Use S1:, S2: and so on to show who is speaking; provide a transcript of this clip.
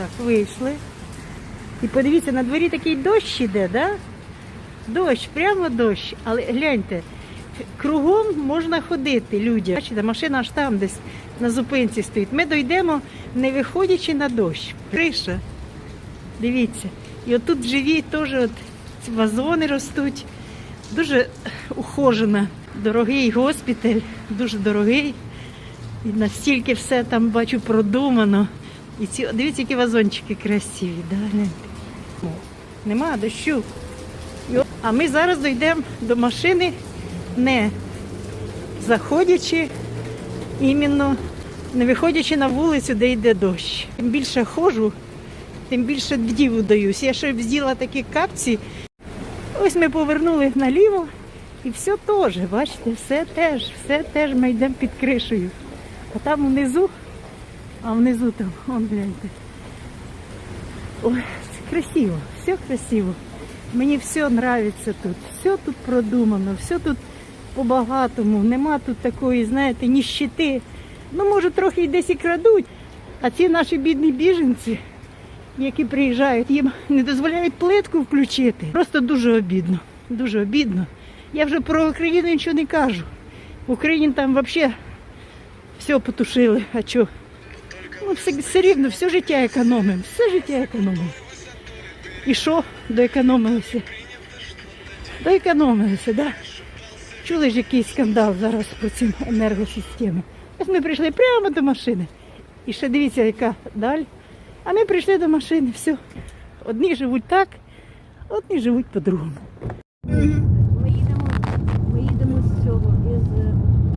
S1: Так, вийшли. І подивіться, на дворі такий дощ іде, да? Дощ, прямо дощ. Але гляньте, кругом можна ходити людям. Бачите, машина аж там десь на зупинці стоїть. Ми дійдемо, не виходячи на дощ. Криша. Дивіться. І отут живі теж от вазони ростуть. Дуже ухожена. Дорогий госпіталь, дуже дорогий. І настільки все там бачу продумано. І ці, дивіться, які вазончики красиві. Да? Нема дощу. А ми зараз дійдемо до машини, не заходячи, іменно не виходячи на вулицю, де йде дощ. Тим більше ходжу, тим більше діву даюсь. Я ще взяла такі капці. Ось ми повернули наліво і все теж, бачите, все теж, все теж ми йдемо під кришею. А там внизу, а внизу там, он гляньте. Ой, красиво, все красиво. Мені все подобається тут. Все тут продумано, все тут по-багатому. Нема тут такої, знаєте, ніщити. Ну, може, трохи й десь і крадуть. А ці наші бідні біженці, які приїжджають, їм не дозволяють плитку включити. Просто дуже обідно. Дуже обідно. Я вже про Україну нічого не кажу. В Україні там взагалі все потушили. А що? Ну, все, все рівно, все життя економимо, все життя економимо. І що доекономилося? Доекономилося, да? Чули ж якийсь скандал зараз про ці енергосистеми. Ось ми прийшли прямо до машини. І ще дивіться, яка даль. А ми прийшли до машини, все. Одні живуть так, одні живуть по-другому.